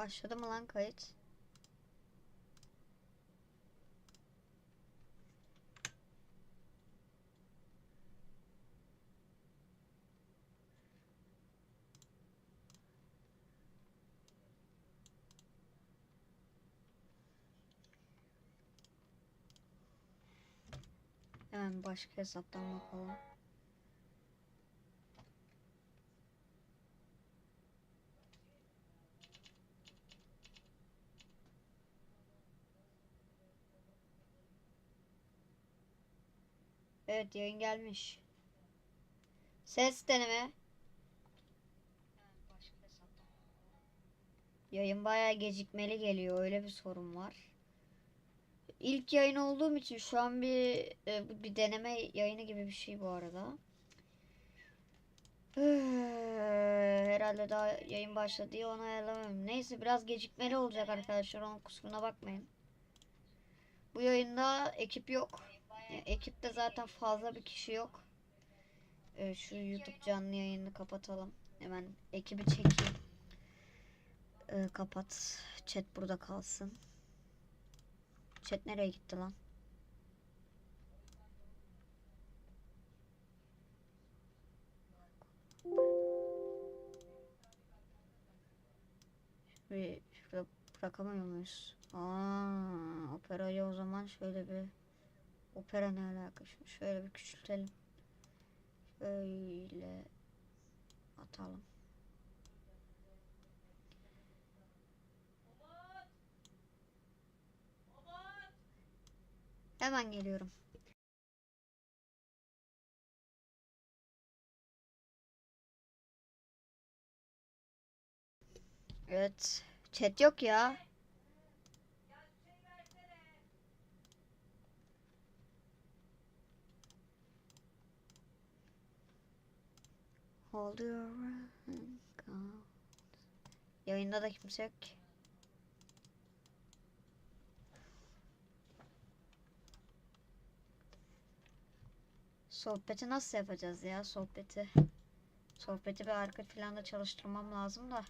Başladı mı lan kayıt? Hemen başka hesaptan bakalım. Evet yayın gelmiş. Ses deneme. Yayın bayağı gecikmeli geliyor. Öyle bir sorun var. İlk yayın olduğum için şu an bir e, bir deneme yayını gibi bir şey bu arada. Herhalde daha yayın başladı diye onu ayarlamıyorum. Neyse biraz gecikmeli olacak arkadaşlar. Onun kusuruna bakmayın. Bu yayında ekip yok. Yani ekipte zaten fazla bir kişi yok. Ee, şu YouTube canlı yayını kapatalım. Hemen ekibi çekeyim. Ee, kapat. Chat burada kalsın. Chat nereye gitti lan? Şurada bırakamıyor muyuz? Aa, operayı o zaman şöyle bir opera ne alaka şimdi şöyle bir küçültelim. Böyle atalım. Hemen geliyorum. Evet. Chat yok ya. Hold your. Yayında da kimse yok ki. Sohbeti nasıl yapacağız ya sohbeti? Sohbeti bir arka planda çalıştırmam lazım da.